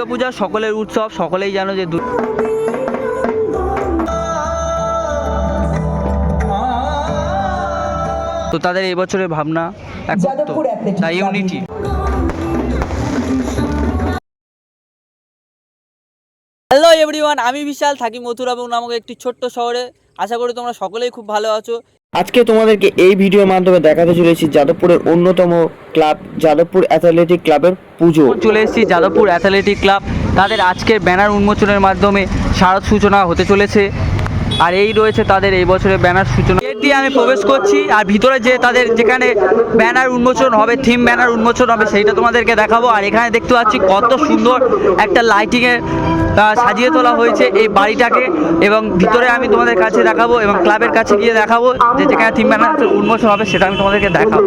দুর্গাপূজা সকলের উৎসব সকলেই জানো যে তো তাদের এই বছরের ভাবনা তাই ইউনিটি হ্যালো এভরিওয়ান আমি বিশাল থাকি মথুরাবং নামক একটি ছোট্ট শহরে। আশা করি তোমরা সকলেই খুব ভালো আছো। আজকে তোমাদেরকে এই ভিডিওর মাধ্যমে দেখাতে চলেছি যাদবপুরের অন্যতম ক্লাব, যাদবপুর অ্যাথলেটিক ক্লাবের পুজো। চলে এসেছি যাদবপুর অ্যাথলেটিক ক্লাব। তাদের আজকের ব্যানার উন্মোচনের মাধ্যমে শারদ সূচনা হতে চলেছে। আর এই রয়েছে তাদের এই বছরের ব্যানার সূচনা। গেট দিয়ে আমি প্রবেশ করছি, আর ভিতরে যে তাদের যেখানে ব্যানার উন্মোচন হবে, থিম ব্যানার উন্মোচন হবে, সেইটা তোমাদেরকে দেখাবো। আর এখানে দেখতে পাচ্ছি কত সুন্দর একটা লাইটিংয়ে সাজিয়ে তোলা হয়েছে এই বাড়িটাকে। এবং ভিতরে আমি তোমাদের কাছে দেখাবো এবং ক্লাবের কাছে গিয়ে দেখাবো যে যেখানে থিম ব্যানার উন্মোচন হবে, সেটা আমি তোমাদেরকে দেখাবো।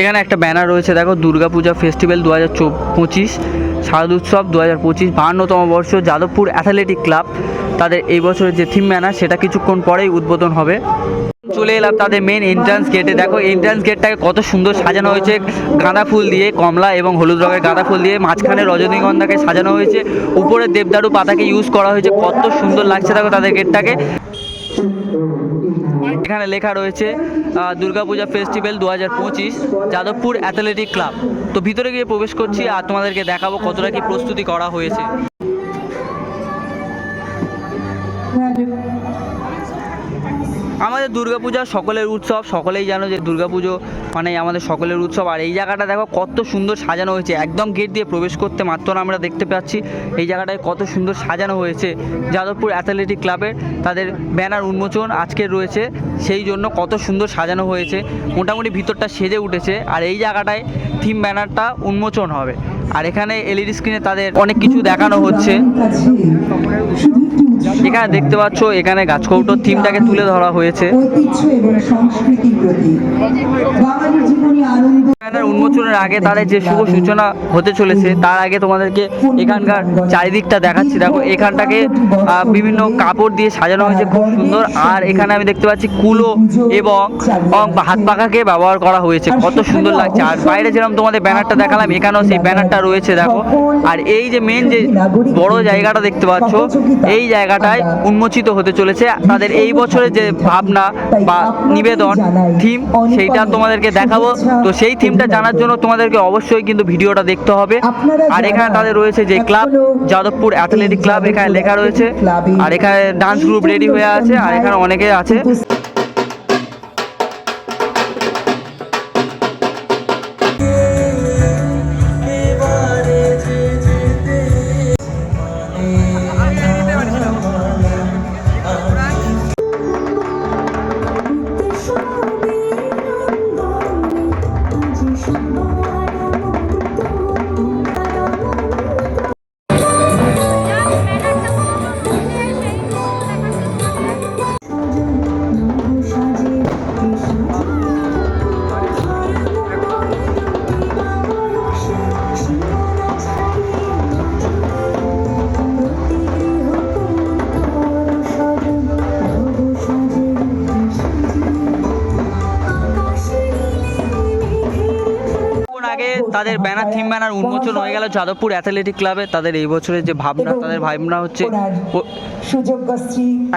এখানে একটা ব্যানার রয়েছে, দেখো, দুর্গাপূজা ফেস্টিভ্যাল দু হাজার পঁচিশ। শারদ উৎসব দু হাজার পঁচিশ বাহান্নতম বর্ষ যাদবপুর অ্যাথলেটিক ক্লাব। তাদের এই বছরের যে থিম ব্যানার, সেটা কিছুক্ষণ পরেই উদ্বোধন হবে। চলে এলাম তাদের মেন এন্ট্রান্স গেটে দেখো এন্ট্রান্স গেটটাকে কত সুন্দর সাজানো হয়েছে। গাঁদা ফুল দিয়ে, কমলা এবং হলুদ রঙের গাঁদা ফুল দিয়ে। মাঝখানে রজনীগন্ধাকে সাজানো হয়েছে। উপরে দেবদারু পাতাকে ইউজ করা হয়েছে। কত সুন্দর লাগছে দেখো তাদের গেটটাকে এখানে লেখা রয়েছে দুর্গাপূজা ফেস্টিভ্যাল দু হাজার পঁচিশ, যাদবপুর অ্যাথলেটিক ক্লাব তো ভিতরে গিয়ে প্রবেশ করছি আর তোমাদেরকে দেখাবো কতটা কি প্রস্তুতি করা হয়েছে। আমাদের দুর্গাপূজা সকলের উৎসব, সকলেই জানো যে দুর্গাপুজো মানে আমাদের সকলের উৎসব। আর এই জায়গাটা দেখো, কত সুন্দর সাজানো হয়েছে। একদম গেট দিয়ে প্রবেশ করতে মাত্র আমরা দেখতে পাচ্ছি। এই জায়গাটায় কত সুন্দর সাজানো হয়েছে। যাদবপুর অ্যাথলেটিক ক্লাবের তাদের ব্যানার উন্মোচন আজকের রয়েছে। সেই জন্য কত সুন্দর সাজানো হয়েছে। মোটামুটি ভিতরটা সেজে উঠেছে। আর এই জায়গাটায় থিম ব্যানারটা উন্মোচন হবে। আর এখানে এলইডি স্ক্রিনে তাদের অনেক কিছু দেখানো হচ্ছে। এখানে দেখতে পাচ্ছ, এখানে গাছকৌটোর থিমটাকে তুলে ধরা হয়েছে। ব্যানার উন্মোচনের আগে তাদের যে শুভ সূচনা হতে চলেছে, তার আগে তোমাদেরকে এখানকার চারিদিকটা দেখাচ্ছি। দেখো, এখানটাকে বিভিন্ন কাপড় দিয়ে সাজানো হয়েছে খুব সুন্দর। আর এখানে আমি দেখতে পাচ্ছি কুলো এবং হাত পাখাকে ব্যবহার করা হয়েছে। কত সুন্দর লাগছে। আর বাইরে যেরকম তোমাদের ব্যানারটা দেখালাম, এখানেও সেই ব্যানারটা রয়েছে, দেখো। আর এই যে মেন যে বড় জায়গাটা দেখতে পাচ্ছ, এই জায়গাটায় উন্মোচিত হতে চলেছে। তাদের এই বছরের যে ভাবনা বা নিবেদন থিম সেইটা তোমাদেরকে দেখাবো। তো সেই থিমটা জানার জন্য তোমাদেরকে অবশ্যই কিন্তু ভিডিওটা দেখতে হবে। আর এখানে তাদের রয়েছে যে ক্লাব যাদবপুর অ্যাথলেটিক ক্লাব এখানে লেখা রয়েছে। আর এখানে ডান্স গ্রুপ রেডি হয়ে আছে। আর এখানে অনেকে আছে। কিছুক্ষণ তাদের ব্যানার থিম ব্যানার উন্মোচন হয়ে গেল যাদবপুর অ্যাথলেটিক ক্লাবে তাদের এই বছরের যে ভাবনা তাদের ভাবনা হচ্ছে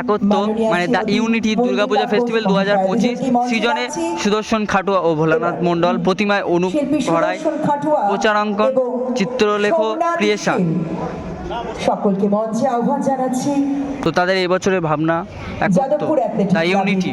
একত্র মানে দ্য ইউনিটি দুর্গাপূজা ফেস্টিভ্যাল দু হাজার পঁচিশ সৃজনে। সুদর্শন খাটুয়া ও ভোলানাথ মণ্ডল প্রতিমায় অনুপ সুদর্শন প্রচারাঙ্কন চিত্রলেখ ক্রিয়েশন। সকলকে মঞ্চে আহ্বান জানাচ্ছি। তো তাদের এই বছরের ভাবনা একত্র। The unity.